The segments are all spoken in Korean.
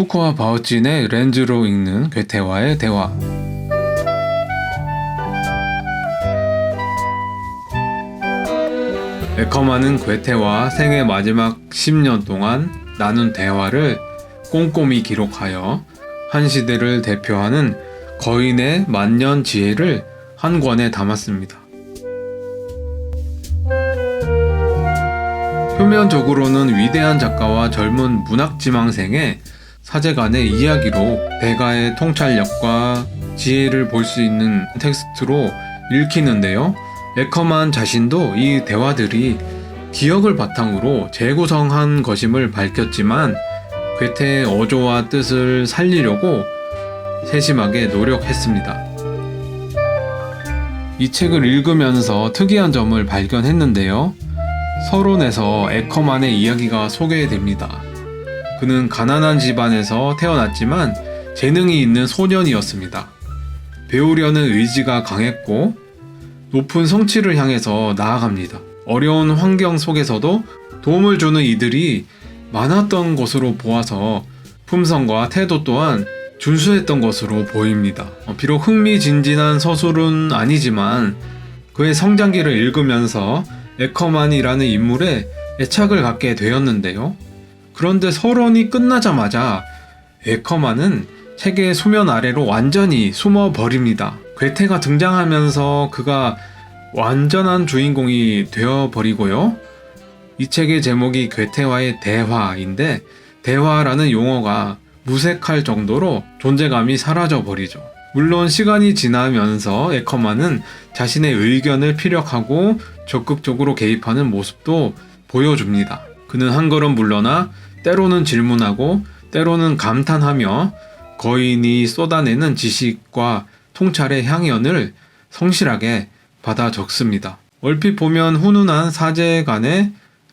푸코와 바오진의 렌즈로 읽는 괴테와의 대화. 에커만은 괴테와 생애 마지막 10년 동안 나눈 대화를 꼼꼼히 기록하여 한 시대를 대표하는 거인의 만년 지혜를 한 권에 담았습니다. 표면적으로는 위대한 작가와 젊은 문학 지망생의 사제간의 이야기로 대가의 통찰력과 지혜를 볼 수 있는 텍스트로 읽히는데요. 에커만 자신도 이 대화들이 기억을 바탕으로 재구성한 것임을 밝혔지만 괴테의 어조와 뜻을 살리려고 세심하게 노력했습니다. 이 책을 읽으면서 특이한 점을 발견했는데요. 서론에서 에커만의 이야기가 소개됩니다. 그는 가난한 집안에서 태어났지만 재능이 있는 소년이었습니다. 배우려는 의지가 강했고 높은 성취를 향해서 나아갑니다. 어려운 환경 속에서도 도움을 주는 이들이 많았던 것으로 보아서 품성과 태도 또한 준수했던 것으로 보입니다. 어, 비록 흥미진진한 서술은 아니지만 그의 성장기를 읽으면서 에커만이라는 인물에 애착을 갖게 되었는데요. 그런데 서론이 끝나자마자 에커만은 책의 수면 아래로 완전히 숨어 버립니다. 괴테가 등장하면서 그가 완전한 주인공이 되어 버리고요. 이 책의 제목이 괴테와의 대화인데 대화라는 용어가 무색할 정도로 존재감이 사라져 버리죠. 물론 시간이 지나면서 에커만은 자신의 의견을 피력하고 적극적으로 개입하는 모습도 보여줍니다. 그는 한 걸음 물러나 때로는 질문하고 때로는 감탄하며 거인이 쏟아내는 지식과 통찰의 향연을 성실하게 받아 적습니다. 얼핏 보면 훈훈한 사제 간의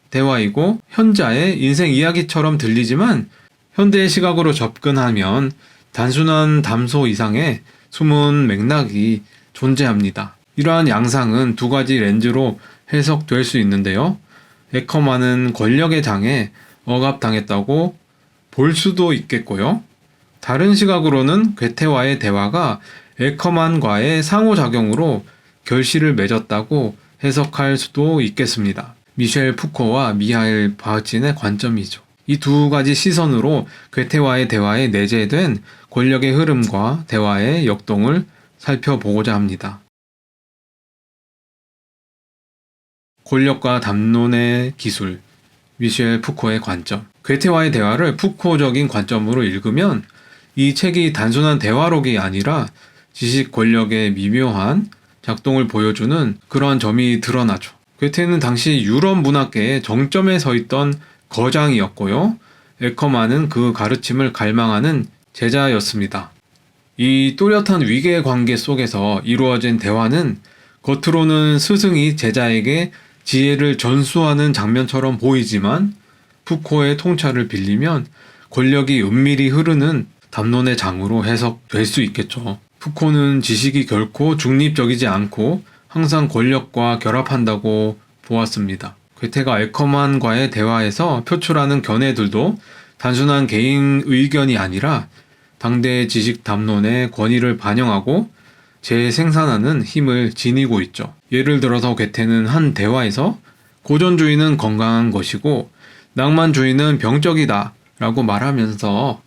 대화이고 현자의 인생 이야기처럼 들리지만 현대의 시각으로 접근하면 단순한 담소 이상의 숨은 맥락이 존재합니다. 이러한 양상은 두 가지 렌즈로 해석될 수 있는데요. 에커만은 권력의 장에 억압당했다고 볼 수도 있겠고요. 다른 시각으로는 괴테와의 대화가 에커만과의 상호작용으로 결실을 맺었다고 해석할 수도 있겠습니다. 미셸 푸코와 미하일 바흐진의 관점이죠. 이 두 가지 시선으로 괴테와의 대화에 내재된 권력의 흐름과 대화의 역동을 살펴보고자 합니다. 권력과 담론의 기술, 미셸 푸코의 관점. 괴테와의 대화를 푸코적인 관점으로 읽으면 이 책이 단순한 대화록이 아니라 지식 권력의 미묘한 작동을 보여주는 그러한 점이 드러나죠. 괴테는 당시 유럽 문학계의 정점에 서 있던 거장이었고요. 에커만은 그 가르침을 갈망하는 제자였습니다. 이 또렷한 위계 관계 속에서 이루어진 대화는 겉으로는 스승이 제자에게 지혜를 전수하는 장면처럼 보이지만 푸코의 통찰을 빌리면 권력이 은밀히 흐르는 담론의 장으로 해석될 수 있겠죠. 푸코는 지식이 결코 중립적이지 않고 항상 권력과 결합한다고 보았습니다. 괴테가 에커만과의 대화에서 표출하는 견해들도 단순한 개인 의견이 아니라 당대의 지식 담론의 권위를 반영하고 재생산하는 힘을 지니고 있죠. 예를 들어서 괴테는 한 대화에서 고전주의는 건강한 것이고 낭만주의는 병적이다 라고 말하면서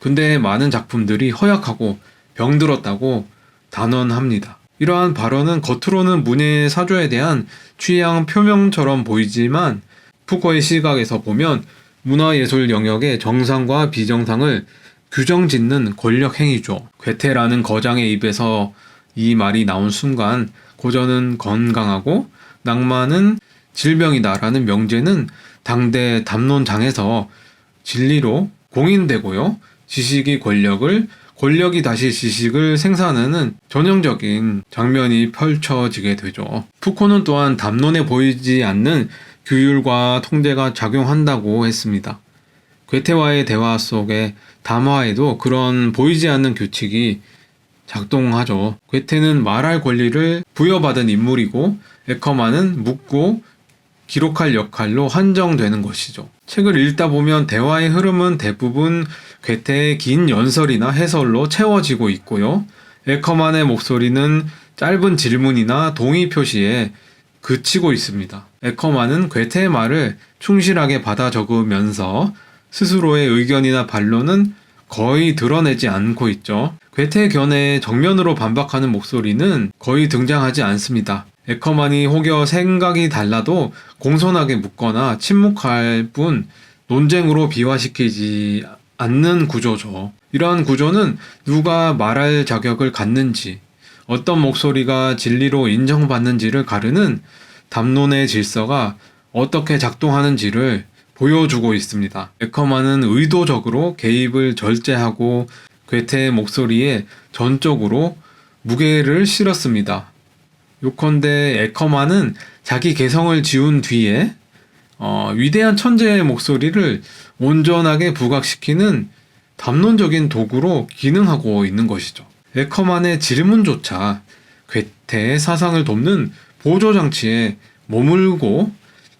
근대의 많은 작품들이 허약하고 병들었다고 단언합니다. 이러한 발언은 겉으로는 문예의 사조에 대한 취향 표명처럼 보이지만 푸코의 시각에서 보면 문화예술 영역의 정상과 비정상을 규정 짓는 권력 행위죠. 괴테라는 거장의 입에서 이 말이 나온 순간 고전은 건강하고 낭만은 질병이다라는 명제는 당대 담론장에서 진리로 공인되고요. 지식이 권력을 권력이 다시 지식을 생산하는 전형적인 장면이 펼쳐지게 되죠. 푸코는 또한 담론에 보이지 않는 규율과 통제가 작용한다고 했습니다. 괴테와의 대화 속에 담화에도 그런 보이지 않는 규칙이 작동하죠. 괴테는 말할 권리를 부여받은 인물이고 에커만은 묻고 기록할 역할로 한정되는 것이죠. 책을 읽다 보면 대화의 흐름은 대부분 괴테의 긴 연설이나 해설로 채워지고 있고요. 에커만의 목소리는 짧은 질문이나 동의 표시에 그치고 있습니다. 에커만은 괴테의 말을 충실하게 받아 적으면서 스스로의 의견이나 반론은 거의 드러내지 않고 있죠. 괴테 견해에 정면으로 반박하는 목소리는 거의 등장하지 않습니다. 에커만이 혹여 생각이 달라도 공손하게 묻거나 침묵할 뿐 논쟁으로 비화시키지 않는 구조죠. 이러한 구조는 누가 말할 자격을 갖는지, 어떤 목소리가 진리로 인정받는지를 가르는 담론의 질서가 어떻게 작동하는지를 보여주고 있습니다. 에커만은 의도적으로 개입을 절제하고 괴테의 목소리에 전적으로 무게를 실었습니다. 요컨대 에커만은 자기 개성을 지운 뒤에 어, 위대한 천재의 목소리를 온전하게 부각시키는 담론적인 도구로 기능하고 있는 것이죠. 에커만의 질문조차 괴테의 사상을 돕는 보조장치에 머물고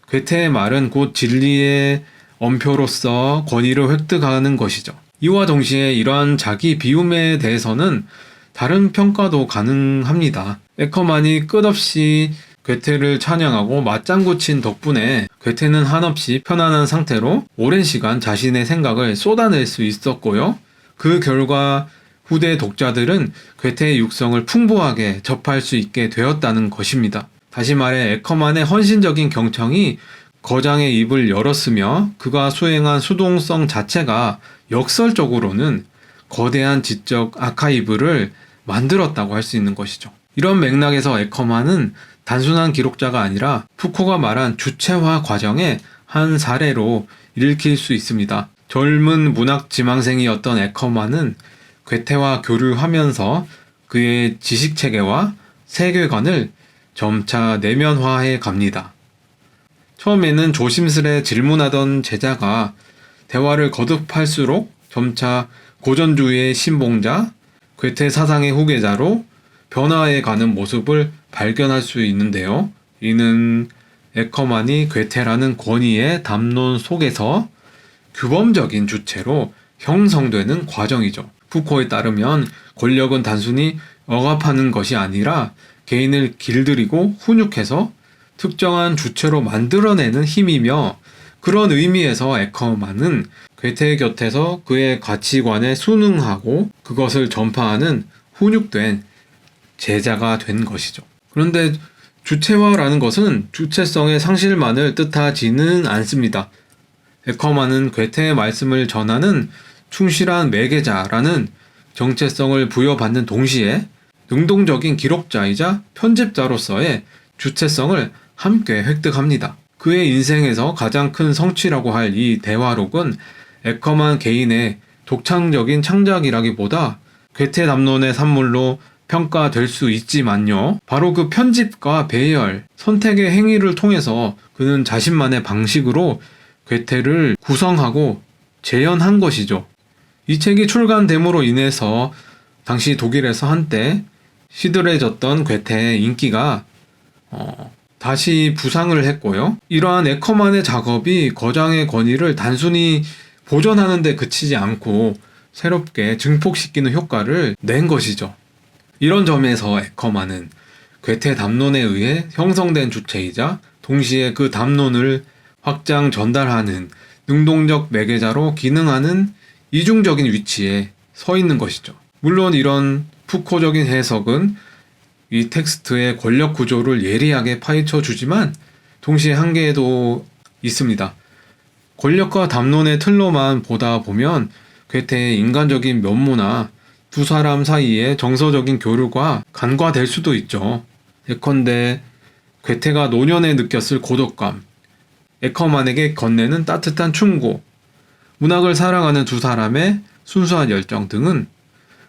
괴테의 말은 곧 진리의 엄표로서 권위를 획득하는 것이죠. 이와 동시에 이러한 자기 비움에 대해서는 다른 평가도 가능합니다. 에커만이 끝없이 괴테를 찬양하고 맞장구 친 덕분에 괴테는 한없이 편안한 상태로 오랜 시간 자신의 생각을 쏟아낼 수 있었고요. 그 결과 후대 독자들은 괴테의 육성을 풍부하게 접할 수 있게 되었다는 것입니다. 다시 말해 에커만의 헌신적인 경청이 거장의 입을 열었으며 그가 수행한 수동성 자체가 역설적으로는 거대한 지적 아카이브를 만들었다고 할 수 있는 것이죠. 이런 맥락에서 에커만은 단순한 기록자가 아니라 푸코가 말한 주체화 과정의 한 사례로 읽힐 수 있습니다. 젊은 문학 지망생이었던 에커만은 괴테와 교류하면서 그의 지식 체계와 세계관을 점차 내면화해 갑니다. 처음에는 조심스레 질문하던 제자가 대화를 거듭할수록 점차 고전주의의 신봉자, 괴테 사상의 후계자로 변화해 가는 모습을 발견할 수 있는데요. 이는 에커만이 괴테라는 권위의 담론 속에서 규범적인 주체로 형성되는 과정이죠. 푸코에 따르면 권력은 단순히 억압하는 것이 아니라 개인을 길들이고 훈육해서 특정한 주체로 만들어내는 힘이며 그런 의미에서 에커만은 괴테 곁에서 그의 가치관에 순응하고 그것을 전파하는 훈육된 제자가 된 것이죠. 그런데 주체화라는 것은 주체성의 상실만을 뜻하지는 않습니다. 에커만은 괴테의 말씀을 전하는 충실한 매개자라는 정체성을 부여받는 동시에 능동적인 기록자이자 편집자로서의 주체성을 함께 획득합니다. 그의 인생에서 가장 큰 성취라고 할 이 대화록은 에커만 개인의 독창적인 창작이라기보다 괴테 담론의 산물로 평가될 수 있지만요. 바로 그 편집과 배열, 선택의 행위를 통해서 그는 자신만의 방식으로 괴테를 구성하고 재현한 것이죠. 이 책이 출간됨으로 인해서 당시 독일에서 한때 시들해졌던 괴테의 인기가 어, 다시 부상을 했고요. 이러한 에커만의 작업이 거장의 권위를 단순히 보존하는 데 그치지 않고 새롭게 증폭시키는 효과를 낸 것이죠. 이런 점에서 에커만은 괴테 담론에 의해 형성된 주체이자 동시에 그 담론을 확장 전달하는 능동적 매개자로 기능하는 이중적인 위치에 서 있는 것이죠. 물론 이런 푸코적인 해석은 이 텍스트의 권력 구조를 예리하게 파헤쳐 주지만 동시에 한계도 있습니다. 권력과 담론의 틀로만 보다 보면 괴테의 인간적인 면모나 두 사람 사이의 정서적인 교류가 간과될 수도 있죠. 예컨대 괴테가 노년에 느꼈을 고독감, 에커만에게 건네는 따뜻한 충고, 문학을 사랑하는 두 사람의 순수한 열정 등은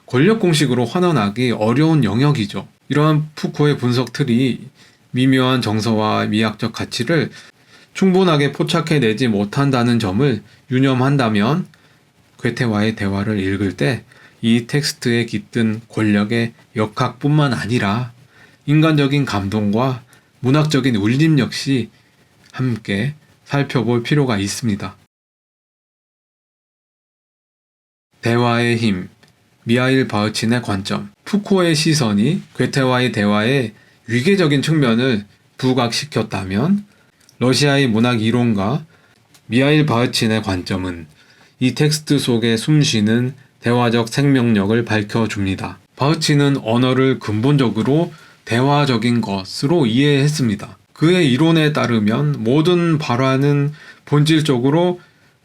권력 공식으로 환원하기 어려운 영역이죠. 이러한 푸코의 분석 틀이 미묘한 정서와 미학적 가치를 충분하게 포착해내지 못한다는 점을 유념한다면 괴테와의 대화를 읽을 때 이 텍스트에 깃든 권력의 역학뿐만 아니라 인간적인 감동과 문학적인 울림 역시 함께 살펴볼 필요가 있습니다. 대화의 힘 미하일 바흐친의 관점, 푸코의 시선이 괴테와의 대화의 위계적인 측면을 부각시켰다면 러시아의 문학 이론가 미하일 바흐친의 관점은 이 텍스트 속에 숨쉬는 대화적 생명력을 밝혀줍니다. 바흐친은 언어를 근본적으로 대화적인 것으로 이해했습니다. 그의 이론에 따르면 모든 발화는 본질적으로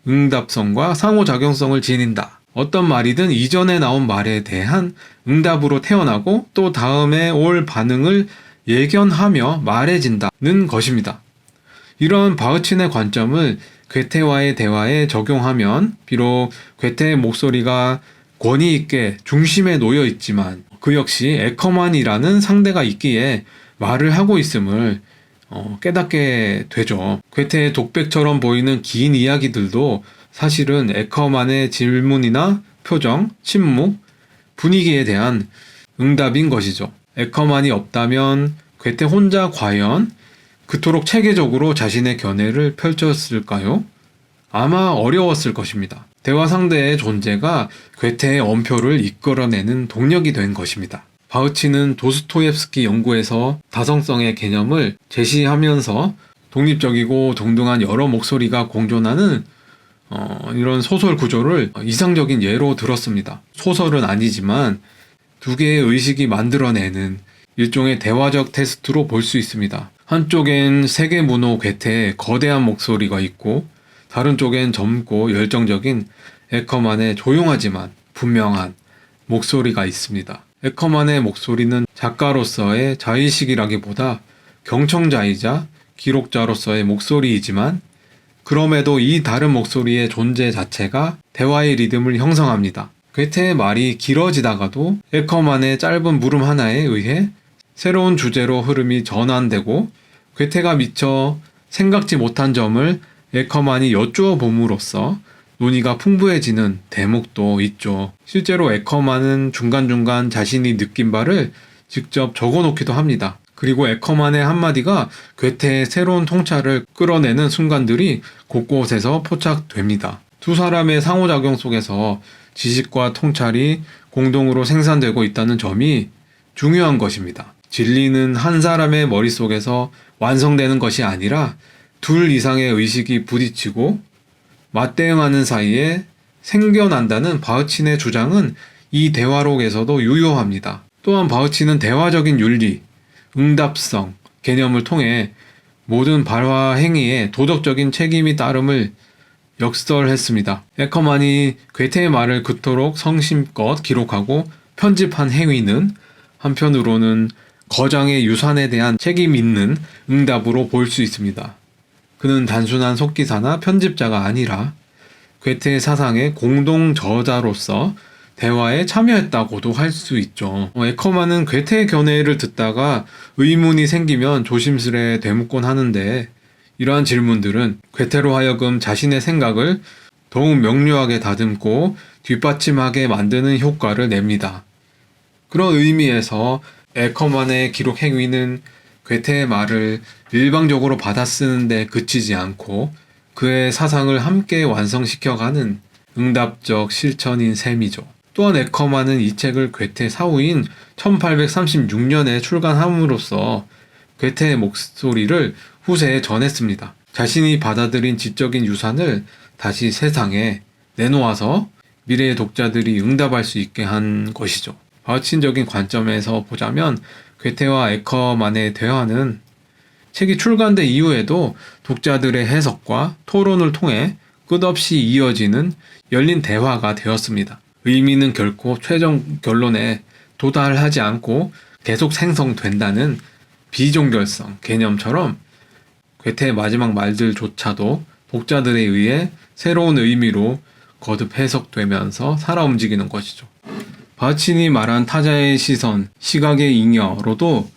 응답성과 상호작용성을 지닌다. 어떤 말이든 이전에 나온 말에 대한 응답으로 태어나고 또 다음에 올 반응을 예견하며 말해진다는 것입니다. 이런 바흐친의 관점을 괴테와의 대화에 적용하면 비록 괴테의 목소리가 권위 있게 중심에 놓여 있지만 그 역시 에커만이라는 상대가 있기에 말을 하고 있음을 어, 깨닫게 되죠. 괴테의 독백처럼 보이는 긴 이야기들도 사실은 에커만의 질문이나 표정, 침묵, 분위기에 대한 응답인 것이죠. 에커만이 없다면 괴테 혼자 과연 그토록 체계적으로 자신의 견해를 펼쳤을까요? 아마 어려웠을 것입니다. 대화 상대의 존재가 괴테의 엄표를 이끌어내는 동력이 된 것입니다. 바우치는 도스토옙스키 연구에서 다성성의 개념을 제시하면서 독립적이고 동등한 여러 목소리가 공존하는 어, 이런 소설 구조를 이상적인 예로 들었습니다. 소설은 아니지만 두 개의 의식이 만들어내는 일종의 대화적 테스트로 볼 수 있습니다. 한쪽엔 세계 문호 괴테의 거대한 목소리가 있고 다른 쪽엔 젊고 열정적인 에커만의 조용하지만 분명한 목소리가 있습니다. 에커만의 목소리는 작가로서의 자의식이라기보다 경청자이자 기록자로서의 목소리이지만 그럼에도 이 다른 목소리의 존재 자체가 대화의 리듬을 형성합니다. 괴테의 말이 길어지다가도 에커만의 짧은 물음 하나에 의해 새로운 주제로 흐름이 전환되고 괴테가 미처 생각지 못한 점을 에커만이 여쭈어 봄으로써 논의가 풍부해지는 대목도 있죠. 실제로 에커만은 중간중간 자신이 느낀 바를 직접 적어 놓기도 합니다. 그리고 에커만의 한마디가 괴테의 새로운 통찰을 끌어내는 순간들이 곳곳에서 포착됩니다. 두 사람의 상호작용 속에서 지식과 통찰이 공동으로 생산되고 있다는 점이 중요한 것입니다. 진리는 한 사람의 머릿속에서 완성되는 것이 아니라 둘 이상의 의식이 부딪히고 맞대응하는 사이에 생겨난다는 바흐친의 주장은 이 대화록에서도 유효합니다. 또한 바흐친은 대화적인 윤리, 응답성 개념을 통해 모든 발화 행위에 도덕적인 책임이 따름을 역설했습니다. 에커만이 괴테의 말을 그토록 성심껏 기록하고 편집한 행위는 한편으로는 거장의 유산에 대한 책임 있는 응답으로 볼 수 있습니다. 그는 단순한 속기사나 편집자가 아니라 괴테의 사상의 공동 저자로서 대화에 참여했다고도 할 수 있죠. 어, 에커만은 괴테의 견해를 듣다가 의문이 생기면 조심스레 되묻곤 하는데 이러한 질문들은 괴테로 하여금 자신의 생각을 더욱 명료하게 다듬고 뒷받침하게 만드는 효과를 냅니다. 그런 의미에서 에커만의 기록 행위는 괴테의 말을 일방적으로 받아 쓰는데 그치지 않고 그의 사상을 함께 완성시켜가는 응답적 실천인 셈이죠. 또한 에커만은 이 책을 괴테 사후인 1836년에 출간함으로써 괴테의 목소리를 후세에 전했습니다. 자신이 받아들인 지적인 유산을 다시 세상에 내놓아서 미래의 독자들이 응답할 수 있게 한 것이죠. 바우친적인 관점에서 보자면 괴테와 에커만의 대화는 책이 출간된 이후에도 독자들의 해석과 토론을 통해 끝없이 이어지는 열린 대화가 되었습니다. 의미는 결코 최종 결론에 도달하지 않고 계속 생성된다는 비종결성 개념처럼 괴테의 마지막 말들조차도 독자들에 의해 새로운 의미로 거듭 해석되면서 살아 움직이는 것이죠. 바친이 말한 타자의 시선, 시각의 잉여로도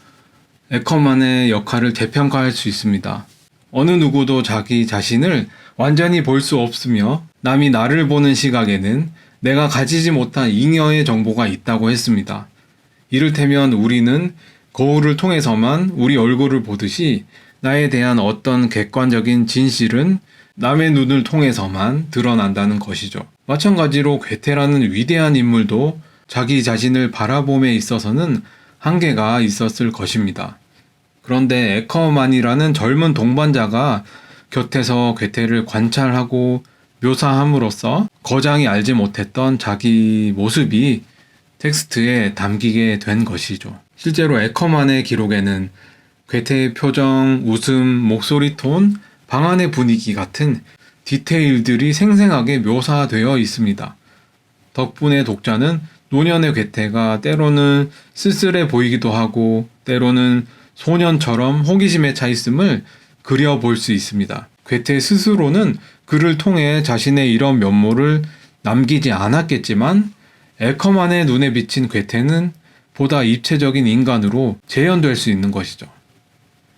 에커만의 역할을 재평가할 수 있습니다. 어느 누구도 자기 자신을 완전히 볼 수 없으며 남이 나를 보는 시각에는 내가 가지지 못한 잉여의 정보가 있다고 했습니다. 이를테면 우리는 거울을 통해서만 우리 얼굴을 보듯이 나에 대한 어떤 객관적인 진실은 남의 눈을 통해서만 드러난다는 것이죠. 마찬가지로 괴테라는 위대한 인물도 자기 자신을 바라봄에 있어서는 한계가 있었을 것입니다. 그런데 에커만이라는 젊은 동반자가 곁에서 괴테를 관찰하고 묘사함으로써 거장이 알지 못했던 자기 모습이 텍스트에 담기게 된 것이죠. 실제로 에커만의 기록에는 괴테의 표정, 웃음, 목소리 톤, 방 안의 분위기 같은 디테일들이 생생하게 묘사되어 있습니다. 덕분에 독자는 노년의 괴테가 때로는 쓸쓸해 보이기도 하고 때로는 소년처럼 호기심에 차 있음을 그려볼 수 있습니다. 괴테 스스로는 그를 통해 자신의 이런 면모를 남기지 않았겠지만 에커만의 눈에 비친 괴테는 보다 입체적인 인간으로 재현될 수 있는 것이죠.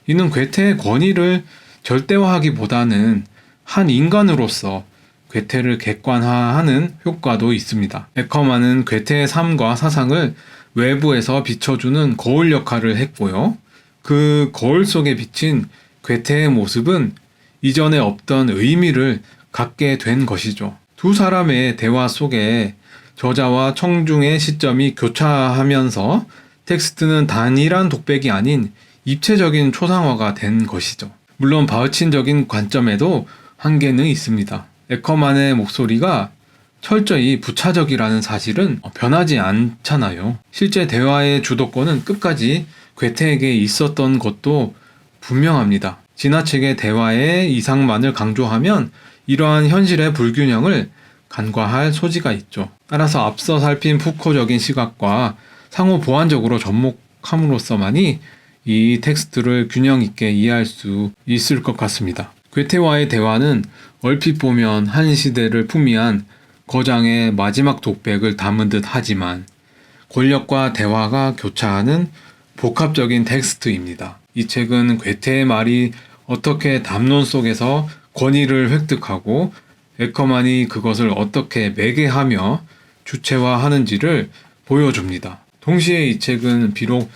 이는 괴테의 권위를 절대화하기보다는 한 인간으로서 괴테를 객관화하는 효과도 있습니다. 에커만은 괴테의 삶과 사상을 외부에서 비춰주는 거울 역할을 했고요. 그 거울 속에 비친 괴테의 모습은 이전에 없던 의미를 갖게 된 것이죠. 두 사람의 대화 속에 저자와 청중의 시점이 교차하면서 텍스트는 단일한 독백이 아닌 입체적인 초상화가 된 것이죠. 물론 바우친적인 관점에도 한계는 있습니다. 에커만의 목소리가 철저히 부차적이라는 사실은 변하지 않잖아요. 실제 대화의 주도권은 끝까지 괴테에게 있었던 것도 분명합니다. 지나치게 대화의 이상만을 강조하면 이러한 현실의 불균형을 간과할 소지가 있죠. 따라서 앞서 살핀 푸코적인 시각과 상호 보완적으로 접목함으로써만이 이 텍스트를 균형 있게 이해할 수 있을 것 같습니다. 괴테와의 대화는 얼핏 보면 한 시대를 풍미한 거장의 마지막 독백을 담은 듯 하지만 권력과 대화가 교차하는 복합적인 텍스트입니다. 이 책은 괴테의 말이 어떻게 담론 속에서 권위를 획득하고 에커만이 그것을 어떻게 매개하며 주체화하는지를 보여줍니다. 동시에 이 책은 비록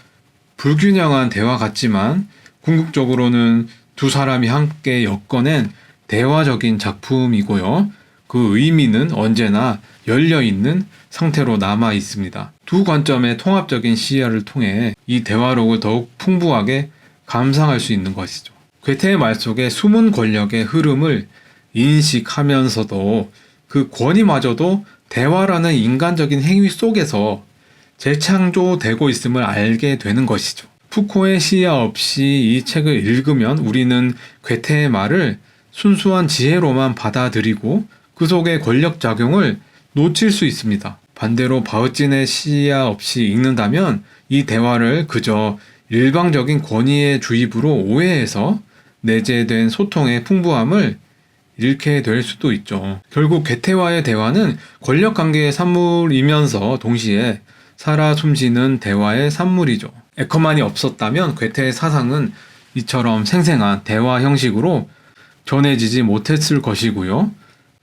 불균형한 대화 같지만 궁극적으로는 두 사람이 함께 엮어낸 대화적인 작품이고요. 그 의미는 언제나 열려 있는 상태로 남아 있습니다. 두 관점의 통합적인 시야를 통해 이 대화록을 더욱 풍부하게 감상할 수 있는 것이죠. 괴테의 말 속에 숨은 권력의 흐름을 인식하면서도 그 권위마저도 대화라는 인간적인 행위 속에서 재창조되고 있음을 알게 되는 것이죠. 푸코의 시야 없이 이 책을 읽으면 우리는 괴테의 말을 순수한 지혜로만 받아들이고 그 속의 권력 작용을 놓칠 수 있습니다. 반대로 바우진의 시야 없이 읽는다면 이 대화를 그저 일방적인 권위의 주입으로 오해해서 내재된 소통의 풍부함을 잃게 될 수도 있죠. 결국 괴테와의 대화는 권력 관계의 산물이면서 동시에 살아 숨쉬는 대화의 산물이죠. 에커만이 없었다면 괴테의 사상은 이처럼 생생한 대화 형식으로 전해지지 못했을 것이고요.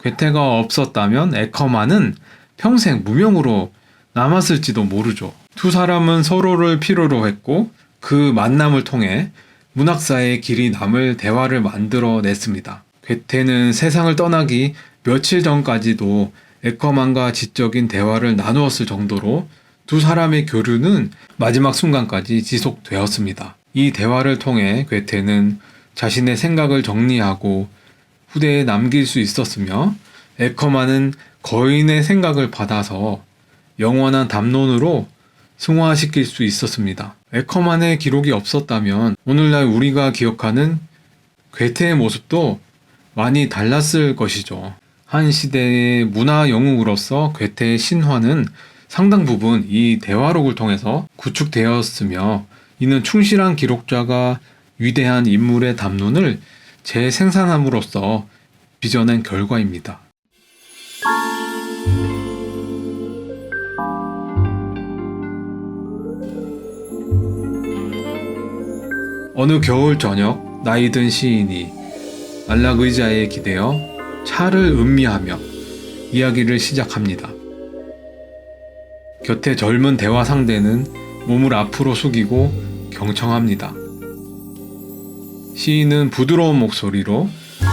괴테가 없었다면 에커만은 평생 무명으로 남았을지도 모르죠. 두 사람은 서로를 필요로 했고 그 만남을 통해 문학사의 길이 남을 대화를 만들어 냈습니다. 괴테는 세상을 떠나기 며칠 전까지도 에커만과 지적인 대화를 나누었을 정도로 두 사람의 교류는 마지막 순간까지 지속되었습니다. 이 대화를 통해 괴테는 자신의 생각을 정리하고 후대에 남길 수 있었으며 에커만은 거인의 생각을 받아서 영원한 담론으로 승화시킬 수 있었습니다. 에커만의 기록이 없었다면 오늘날 우리가 기억하는 괴테의 모습도 많이 달랐을 것이죠. 한 시대의 문화 영웅으로서 괴테의 신화는 상당 부분 이 대화록을 통해서 구축되었으며 이는 충실한 기록자가 위대한 인물의 담론을 재생산함으로써 빚어낸 결과입니다. 어느 겨울 저녁 나이 든 시인이 안락 의자에 기대어 차를 음미하며 이야기를 시작합니다. 곁에 젊은 대화 상대는 몸을 앞으로 숙이고 경청합니다. 시인은 부드러운 목소리로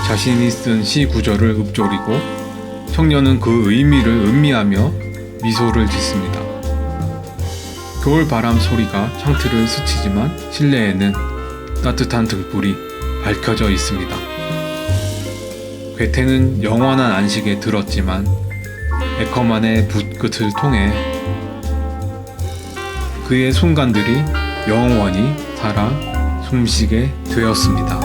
자신이 쓴 시 구절을 읊조리고 청년은 그 의미를 음미하며 미소를 짓습니다. 겨울 바람 소리가 창틀을 스치지만 실내에는 따뜻한 등불이 밝혀져 있습니다. 괴테는 영원한 안식에 들었지만 에커만의 붓끝을 통해 그의 순간들이 영원히 살아 숨쉬게 되었습니다.